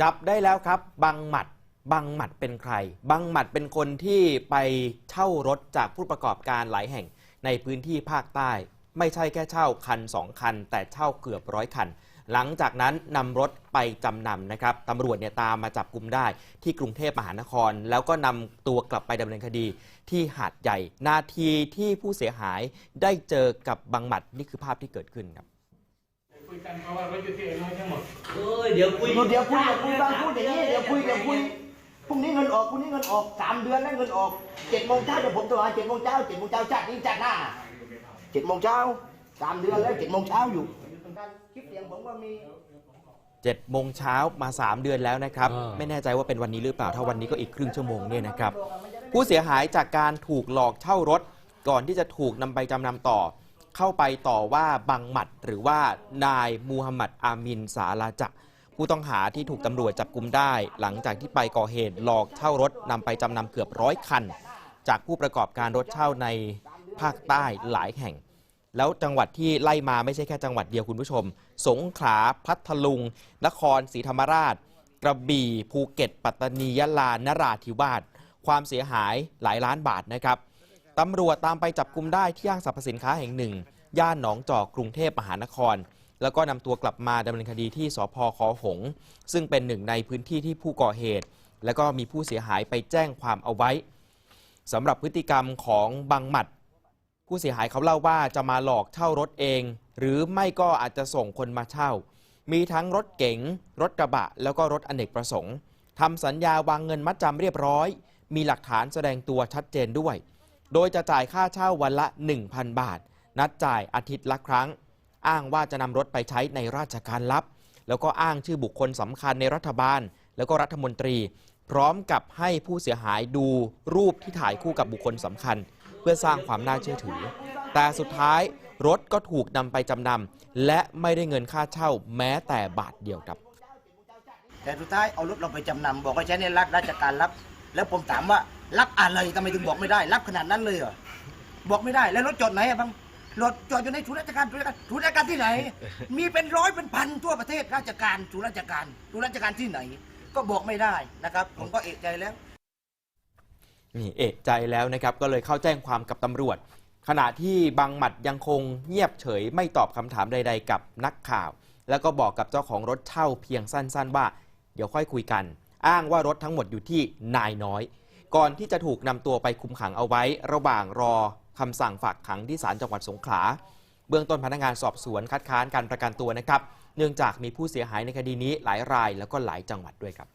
จับได้แล้วครับบังหมัดบังหมัดเป็นใคร บังหมัดเป็นคนที่ไปเช่ารถจากผู้ประกอบการหลายแห่งในพื้นที่ภาคใต้ ไม่ใช่แค่เช่าคัน 2 คัน แต่เช่าเกือบร้อยคัน หลังจากนั้นนำรถไปจำนำนะครับตำรวจเนี่ยตามมาจับกลุ่มได้ที่กรุงเทพมหานคร แล้วก็นำตัวกลับไปดำเนินคดีที่หาดใหญ่ นาทีที่ผู้เสียหายได้เจอกับบังหมัดนี่คือภาพที่เกิดขึ้นครับ คุยกันเพราะว่ารถอยู่ที่เอ็น้อยทั้งหมดเอ้ยเดี๋ยวคุยเดี๋ยวคุยเดี๋ยวคุยบางพูดอย่างนี้เดี๋ยวคุยเดี๋ยวคุยพรุ่งนี้เงินออกพรุ่งนี้เงินออกสามเดือนแล้วเงินออกเจ็ดโมงเช้าเดี๋ยวผมโทรหาเจ็ดโมงเช้าเจ็ดโมงเช้าจัดนี่จัดหน้าเจ็ดโมงเช้าสามเดือนแล้วเจ็ดโมงเช้าอยู่คลิปเสียงผมก็มี7โมงเช้ามา 3 เดือนแล้วนะครับ ไม่แน่ใจว่าเป็นวันนี้หรือเปล่า ถ้าวันนี้ก็อีกครึ่งชั่วโมงเนี่ยนะครับ ผู้เสียหายจากการถูกหลอกเช่ารถ ก่อนที่จะถูกนำไปจำนำต่อ เข้าไปต่อว่าบังหมัดหรือว่านายมูฮัมหมัดอามินสาลาจักรผู้ต้องหาที่ถูกตำรวจจับกุมได้ หลังจากที่ไปก่อเหตุหลอกเช่ารถนำไปจำนำเกือบร้อยคัน จากผู้ประกอบการรถเช่าในภาคใต้หลายแห่ง แล้วจังหวัดที่ไล่มาไม่ใช่แค่จังหวัดเดียวคุณผู้ชม สงขลาพัทลุง นครศรีธรรมราช กระบี่ภูเก็ต ปัตตานียะลานราธิวาสความเสียหายหลายล้านบาทนะครับ ตำรวจตามไปจับกลุมได้ที่ห้างสรรพสินค้าแห่งหนึ่ง ย่านหนองจอกกรุงเทพมหานคร แล้วก็นำตัวกลับมาดำเนินคดีที่สพคอหง ซึ่งเป็นหนึ่งในพื้นที่ที่ผู้ก่อเหตุ แล้วก็มีผู้เสียหายไปแจ้งความเอาไว้สำหรับพฤติกรรมของบังหมัด ผู้เสียหายเขาเล่าว่าจะมาหลอกเช่ารถเอง หรือไม่ก็อาจจะส่งคนมาเช่า มีทั้งรถเก๋งรถกระบะ แล้วก็รถอเนกประสงค์ทำสัญญาวางเงินมัดจำเรียบร้อย มีหลักฐานแสดงตัวชัดเจนด้วย โดยจะจ่ายค่าเช่าวันละ 1,000 บาท นัดจ่ายอาทิตย์ละครั้ง อ้างว่าจะนำรถไปใช้ในราชการลับ แล้วก็อ้างชื่อบุคคลสำคัญในรัฐบาล แล้วก็รัฐมนตรี พร้อมกับให้ผู้เสียหายดูรูปที่ถ่ายคู่กับบุคคลสำคัญ เพื่อสร้างความน่าเชื่อถือ แต่สุดท้ายรถก็ถูกนำไปจำนำและไม่ได้เงินค่าเช่าแม้แต่บาทเดียวครับ แต่สุดท้ายเอารถเราไปจำนำบอกว่าใช้ในรัฐราชการรับ แล้วผมถามว่ารับอะไรทำไมถึงบอกไม่ได้ รับขนาดนั้นเลยเหรอบอกไม่ได้แล้วรถจอดไหนอะบังรถจอดอยู่ในศูนย์ราชการศูนย์ราชการศูนย์ราชการที่ไหน มีเป็นร้อยเป็นพันทั่วประเทศราชการศูนย์ราชการศูนย์ราชการที่ไหน ก็บอกไม่ได้นะครับ ผมก็เอกใจแล้วนี่เอกใจแล้วนะครับก็เลยเข้าแจ้งความกับตำรวจ ขณะที่บางหมัดยังคงเงียบเฉย ไม่ตอบคำถามใด ๆ กับนักข่าว แล้วก็บอกกับเจ้าของรถเช่าเพียงสั้น ๆ ว่า เดี๋ยวค่อยคุยกัน อ้างว่ารถทั้งหมดอยู่ที่นายน้อย ก่อนที่จะถูกนำตัวไปคุมขังเอาไว้ ระหว่างรอคำสั่งฝากขังที่ศาลจังหวัดสงขลา เบื้องต้นพนักงานสอบสวนคัดค้านการประกันตัวนะครับ เนื่องจากมีผู้เสียหายในคดีนี้หลายรายแล้วก็หลายจังหวัดด้วยครับ